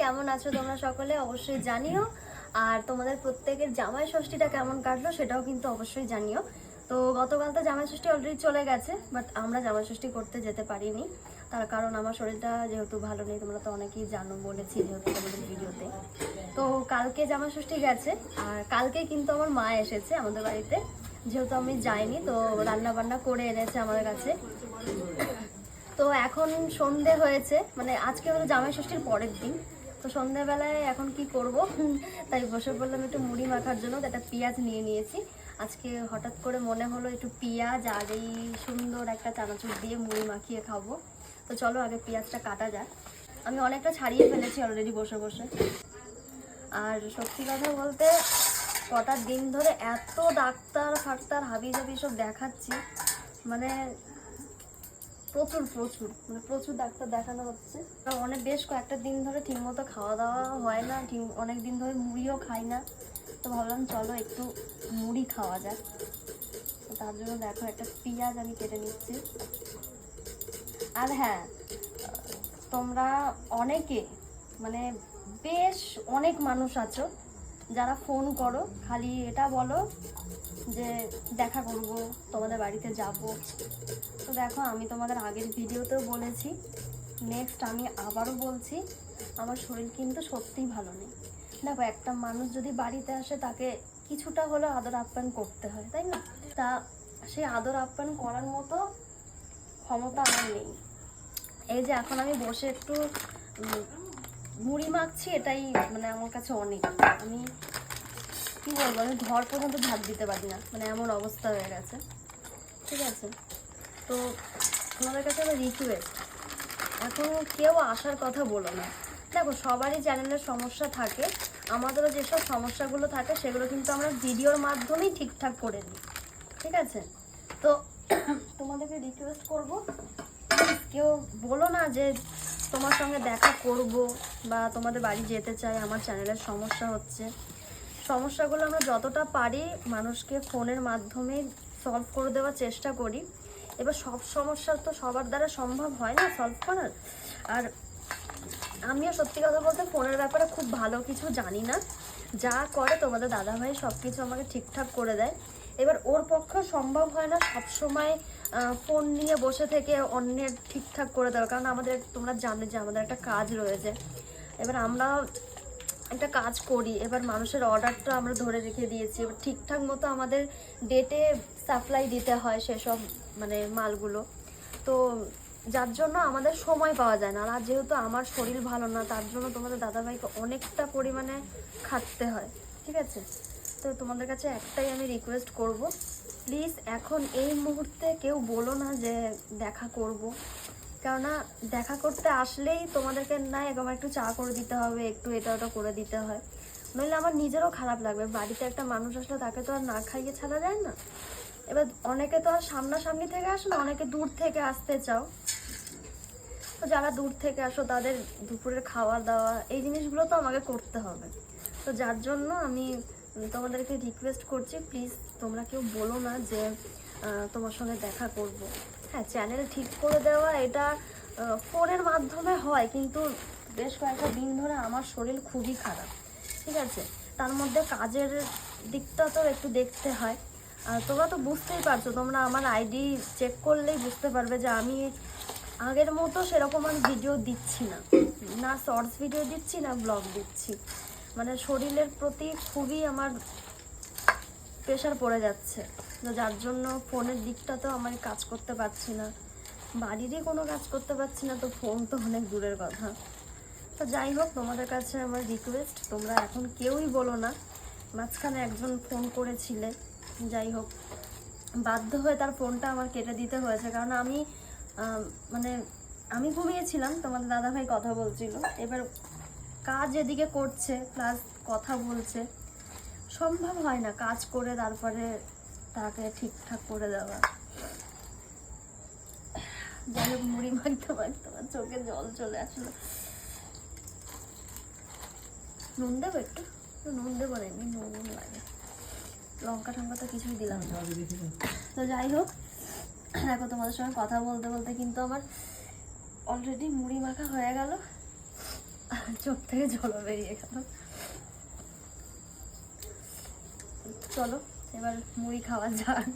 কেমন আছো তোমরা সকলে? অবশ্যই জানিও। আর তোমাদের প্রত্যেকের জামাই ষষ্ঠীটা কেমন কাটলো সেটাও কিন্তু অবশ্যই জানিও। তো গতকাল তো জামাই ষষ্ঠী অলরেডি চলে গেছে বাট আমরা জামাই ষষ্ঠী করতে যেতে পারিনি। তার কারণ আমার শরীরটা যেহেতু ভালো নেই, তোমরা তো অনেকেই জানো বলেছি যেহেতু তোমাদের ভিডিওতে। তো কালকে জামাই ষষ্ঠী গেছে, আর কালকে কিন্তু আমার মা এসেছে আমাদের বাড়িতে। যেহেতু আমি যাইনি, তো রান্না বান্না করে এনেছে আমাদের কাছে। তো এখন সন্ধে হয়েছে মানে আজকে হলো জামাই ষষ্ঠীর পরের দিন। তো সন্ধ্যাবেলায় এখন কি করব? তাই বসে পড়লাম একটু মুড়ি মাখার জন্য একটা পেঁয়াজ নিয়ে নিয়েছি। আজকে হঠাৎ করে মনে হলো একটু পেঁয়াজ আর এই সুন্দর একটা চানাচুর দিয়ে মুড়ি মাখিয়ে খাব। তো চলো আগে পেঁয়াজটা কাটা যাক। আমি অনেকটা ছাড়িয়ে ফেলেছি অলরেডি বসে বসে। আর সত্যি কথা বলতে, কটা দিন ধরে এত ডাক্তার ফাক্তার হাবি জাবি সব দেখাচ্ছি। মানে প্রচুর প্রচুর মানে প্রচুর ডাক্তার দেখানো হচ্ছে। অনেক, বেশ কয়েকটা দিন ধরে ঠিকমতো খাওয়া দাওয়া হয় না ঠিক অনেক দিন ধরে মুড়িও খাই না। তো ভাবলাম চলো একটু মুড়ি খাওয়া যাক। তার জন্য দেখো একটা পেঁয়াজ আমি কেটে নিচ্ছি। আর হ্যাঁ তোমরা অনেকে মানে বেশ অনেক মানুষ আছো, যারা ফোন করো, খালি এটা বলো যে দেখা করব, তোমাদের বাড়িতে যাব। তো দেখো, আমি তোমাদের আগের ভিডিওতেও বলেছি নেক্সট আমি আবারও বলছি, আমার শরীর কিন্তু সত্যিই ভালো নেই। দেখো, একটা মানুষ যদি বাড়িতে আসে, তাকে কিছুটা হলেও আদর আপ্যায়ন করতে হয়, তাই না? তা সেই আদর আপ্যায়ন করার মতো ক্ষমতা আমার নেই। এই যে এখন আমি বসে একটু মুড়ি মাখছি, এটাই মানে আমার কাছে অনেক। আমি, কি বলব, আমি ঘর পর্যন্ত ভাত দিতে পারি না মানে এমন অবস্থা হয়ে গেছে। ঠিক আছে? তো তোমাদের কাছে আমার রিকোয়েস্ট এখন কেউ আসার কথা বলো না। দেখো, সবারই চ্যানেলের সমস্যা থাকে। আমাদেরও যেসব সমস্যাগুলো থাকে, সেগুলো কিন্তু আমরা ভিডিওর মাধ্যমেই ঠিকঠাক করে দিই ঠিক আছে? তো তোমাদেরকে রিকোয়েস্ট করব কেউ বলো না যে তোমার সঙ্গে দেখা করব বা তোমাদের বাড়ি যেতে চাই, আমার চ্যানেলের সমস্যা হচ্ছে। সমস্যাগুলো আমরা যতটা পারি মানুষকে ফোনের মাধ্যমে সলভ করে দেওয়ার চেষ্টা করি। এবার সব সমস্যা তো সবার দ্বারা সম্ভব হয় না সলভ করার। আর আমিও সত্যি কথা বলতে ফোনের ব্যাপারে খুব ভালো কিছু জানি না। যা করে তোমাদের দাদাভাই সব কিছু আমাকে ঠিকঠাক করে দেয়। এবার ওর পক্ষে সম্ভব হয় না সবসময় ফোন নিয়ে বসে থেকে অন্যের ঠিকঠাক করে দেওয়া। কারণ আমাদের, তোমরা জানো যে আমাদের একটা কাজ রয়েছে। এবার আমরা একটা কাজ করি। এবার মানুষের অর্ডারটা আমরা ধরে রেখে দিয়েছি। এবার ঠিকঠাক মতো আমাদের ডেটে সাপ্লাই দিতে হয় সেসব মানে মালগুলো। তো যার জন্য আমাদের সময় পাওয়া যায় না। আর যেহেতু আমার শরীর ভালো না, তার জন্য তোমাদের দাদাভাইকে অনেকটা পরিমাণে খাটতে হয়। ঠিক আছে? তো তোমাদের কাছে একটাই আমি রিকোয়েস্ট করব। প্লিজ এখন এই মুহূর্তে কেউ বলো না যে দেখা করব। কেননা দেখা করতে আসলেই তোমাদেরকে না একবার একটু চা করে দিতে হবে, একটু এটা ওটা করে দিতে হয়। নইলে আমার নিজেরও খারাপ লাগবে, বাড়িতে একটা মানুষ আসলে তাকে তো আর না খাইয়ে ছাড়া যায় না। এবার অনেকে তো আর সামনাসামনি থেকে আসে না, অনেকে দূর থেকে আসতে চাও। তো যারা দূর থেকে আসো, তাদের দুপুরের খাওয়া দাওয়া, এই জিনিসগুলো তো আমাকে করতে হবে। তো যার জন্য আমি তোমাদেরকে রিকোয়েস্ট করছি প্লিজ তোমরা কেউ বলো না যে তোমার সঙ্গে দেখা করব। হ্যাঁ চ্যানেল ঠিক করে দেওয়া এটা ফোনের মাধ্যমে হয়, কিন্তু বেশ কয়েকটা দিন ধরে আমার শরীর খুবই খারাপ, ঠিক আছে? তার মধ্যে কাজের দিকটা তো একটু দেখতে হয়। তোমরা তো বুঝতেই পারছ, তোমরা আমার আইডি চেক করলেই বুঝতে পারবে যে আমি আগের মতো সেরকম আর ভিডিও দিচ্ছি না। না শর্টস ভিডিও দিচ্ছি, না ব্লগ দিচ্ছি। মানে শরীরের প্রতি খুবই আমার প্রেশার পড়ে যাচ্ছে। তো যার জন্য ফোনের দিকটা তো আমার কাজ করতে পারছি না। বাড়িরই কোনো কাজ করতে পারছি না, তো ফোন তো অনেক দূরের কথা। তো যাই হোক, তোমাদের কাছে আমার রিকোয়েস্ট তোমরা এখন কেউই বলো না। মাঝখানে একজন ফোন করেছিলে। যাই হোক, বাধ্য হয়ে তার ফোনটা আমার কেটে দিতে হয়েছে। কারণ আমি মানে আমি ঘুমিয়েছিলাম, তোমাদের দাদাভাই কথা বলছিল। এবার কাজ এদিকে করছে প্লাস কথা বলছে। সম্ভব হয় না কাজ করে তারপরে তাকে ঠিকঠাক করে দেওয়া যাই হোক, মুড়ি মাখতে মাখতে আমার চোখে জল চলে আসলো। নুন দেবো একটু? নুন দেবো না, এমনি নুন নুন লাগে। লঙ্কা টঙ্কা তো কিছুই দিলাম তো যাই হোক, দেখো তোমাদের সঙ্গে কথা বলতে বলতে কিন্তু আমার অলরেডি মুড়ি মাখা হয়ে গেল। চোখ থেকে জল বেরিয়ে গেল। চলো এবার মুড়ি খাওয়া যাক।